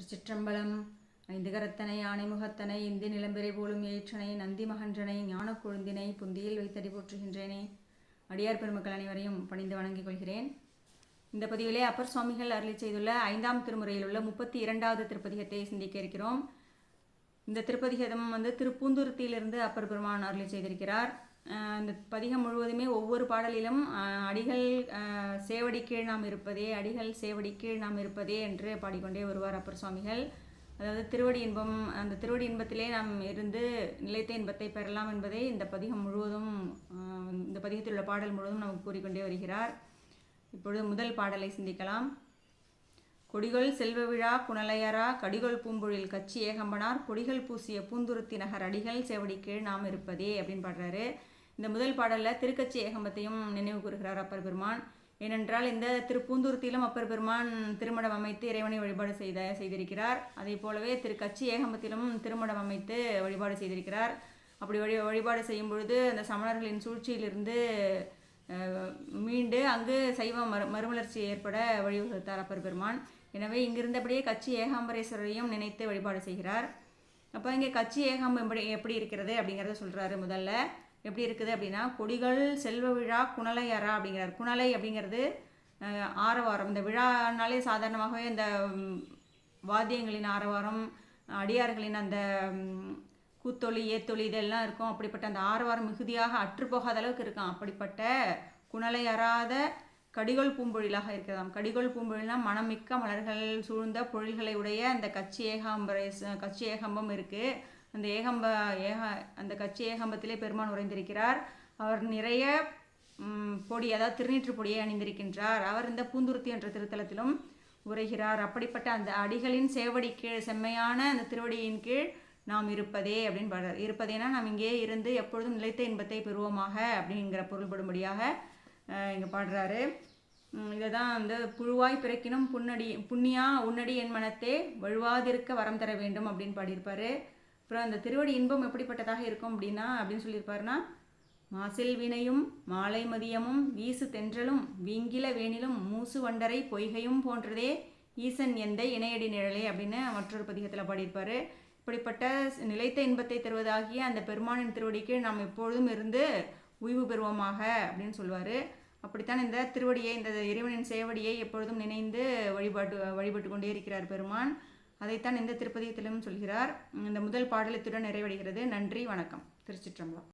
திருச்சிற்றம்பலம் ஐந்துகரத்தனை ஆணைமுகத்தனை இந்தி நிலம்பெறை போலும் ஏற்றனை நந்தி மகன்றனை ஞானக் கொழுந்தினை புந்தியில் வைத்தடி போற்றுகின்றேனே. அடியார் பெருமக்கள் அனைவரையும் பணிந்து வணங்கிக் கொள்கிறேன். இந்த பதிவிலே அப்பர் சுவாமிகள் அருளி செய்துள்ள ஐந்தாம் திருமுறையில் உள்ள முப்பத்தி இரண்டாவது திருப்பதிகத்தை சிந்திக்க இருக்கிறோம். இந்த திருப்பதிகதம் வந்து திருப்பூந்துருத்தியிலிருந்து அப்பர் பெருமான் அருளி செய்திருக்கிறார். அந்த பதிகம் முழுவதுமே ஒவ்வொரு பாடலிலும் அடிகள் சேவடி கீழ் நாம் இருப்பதே அடிகள் சேவடி கீழ் நாம் இருப்பதே என்று பாடிக்கொண்டே வருவார் அப்பர் சுவாமிகள் அதாவது திருவடி இன்பம் அந்த திருவடி இன்பத்திலே நாம் இருந்து நிலைத்த இன்பத்தை பெறலாம் என்பதை இந்த பதிகம் முழுவதும் இந்த பதிகத்தில் உள்ள பாடல் முழுவதும் நமக்கு கூறிக்கொண்டே வருகிறார். இப்பொழுது முதல் பாடலை சிந்திக்கலாம். கொடிகள் செல்வ விழா குணலையரா கடிகள் பூம்பொழில் கச்சி ஏகம்பனார் கொடிகள் பூசிய பூந்துருத்தி நகர் அடிகள் செவடி கீழ் நாம் இருப்பதே அப்படின்னு பாடுறாரு. இந்த முதல் பாடலில் திருக்கச்சி ஏகம்பத்தையும் நினைவு கூறுகிறார் அப்பர் பெருமான். ஏனென்றால் இந்த திருப்பூந்துருத்தியிலும் அப்பர் பெருமான் திருமணம் அமைத்து இறைவனை வழிபாடு செய்த செய்திருக்கிறார். அதே போலவே திருக்கட்சி ஏகம்பத்திலும் திருமணம் அமைத்து வழிபாடு செய்திருக்கிறார். அப்படி வழி வழிபாடு செய்யும் பொழுது அந்த சமணர்களின் சூழ்ச்சியிலிருந்து மீண்டு அங்கு சைவ மறு மறுமலர்ச்சி ஏற்பட வழிவகுத்தார் அப்பர் பெருமான். எனவே இங்கிருந்தபடியே கச்சி ஏகாம்பரேஸ்வரரையும் நினைத்து வழிபாடு செய்கிறார். அப்போ இங்கே கச்சி ஏகாம்பம் எப்படி எப்படி இருக்கிறது அப்படிங்கிறத சொல்கிறாரு முதல்ல. எப்படி இருக்குது அப்படின்னா கொடிகள் செல்வ விழா குணலையரா அப்படிங்கிறார். குணலை அப்படிங்கிறது ஆரவாரம். இந்த விழானாலே சாதாரணமாகவே இந்த வாத்தியங்களின் ஆரவாரம் அடியார்களின் அந்த ம், கூத்தொலி ஏத்தொலி இதெல்லாம் இருக்கும். அப்படிப்பட்ட அந்த ஆரவாரம் மிகுதியாக அற்றுப்போகாத அளவுக்கு இருக்கும். அப்படிப்பட்ட குணலை அறாத கடிகோல் பூம்பொழிலாக இருக்கிறதாம் கடிகோல் பூம்பொழில்னா மணமிக்க மலர்கள் சூழ்ந்த பொழில்களை உடைய அந்த கச்சி ஏகாம்பரேஸ் கச்சி ஏகம்பம் இருக்குது அந்த ஏகம்ப ஏக அந்த கட்சி ஏகம்பத்திலே பெருமான் உறைந்திருக்கிறார். அவர் நிறைய பொடி அதாவது திருநீற்று பொடியை அணிந்திருக்கின்றார். அவர் இந்த பூந்துருத்தி என்ற திருத்தலத்திலும் உரைகிறார். அப்படிப்பட்ட அந்த அடிகளின் சேவடி கீழ் செம்மையான அந்த திருவடியின் கீழ் நாம் இருப்பதே அப்படின்னு பாடுறார். இருப்பதேனா நாம் இங்கே இருந்து எப்பொழுதும் நிலைத்த இன்பத்தை பெறுவோமாக அப்படிங்கிற பொருள்படும்படியாக இங்கே பாடுறாரு. இதை தான் வந்து புழுவாய் பிறக்கினும் புன்னடி புண்ணியா உன்னடி என் மனத்தே வழுவாதிருக்க வரம் தர வேண்டும் அப்படின்னு பாடியிருப்பாரு. அப்புறம் அந்த திருவடி இன்பம் எப்படிப்பட்டதாக இருக்கும் அப்படின்னா அப்படின்னு சொல்லியிருப்பாருன்னா மாசில் வினையும் மாலை மதியமும் வீசு தென்றலும் வீங்கில வேணிலும் மூசு வண்டரை பொய்கையும் போன்றதே ஈசன் எந்த இணையடி நிழலே அப்படின்னு மற்றொரு பதிகத்தில் பாடியிருப்பாரு. இப்படிப்பட்ட நிலைத்த இன்பத்தை தருவதாகிய அந்த பெருமானின் திருவடிக்கு நாம் எப்பொழுதும் இருந்து உய்வு பெறுவோமாக அப்படின்னு சொல்லுவார். அப்படித்தான் இந்த திருவடியை இந்த இறைவனின் சேவடியை எப்பொழுதும் நினைந்து வழிபாட்டு வழிபட்டு கொண்டே இருக்கிறார் பெருமான். அதைத்தான் இந்த திருப்பதியத்திலும் சொல்கிறார். இந்த முதல் பாடலத்துடன் நிறைவடைகிறது. நன்றி வணக்கம். திருச்சிற்றம்பலம்.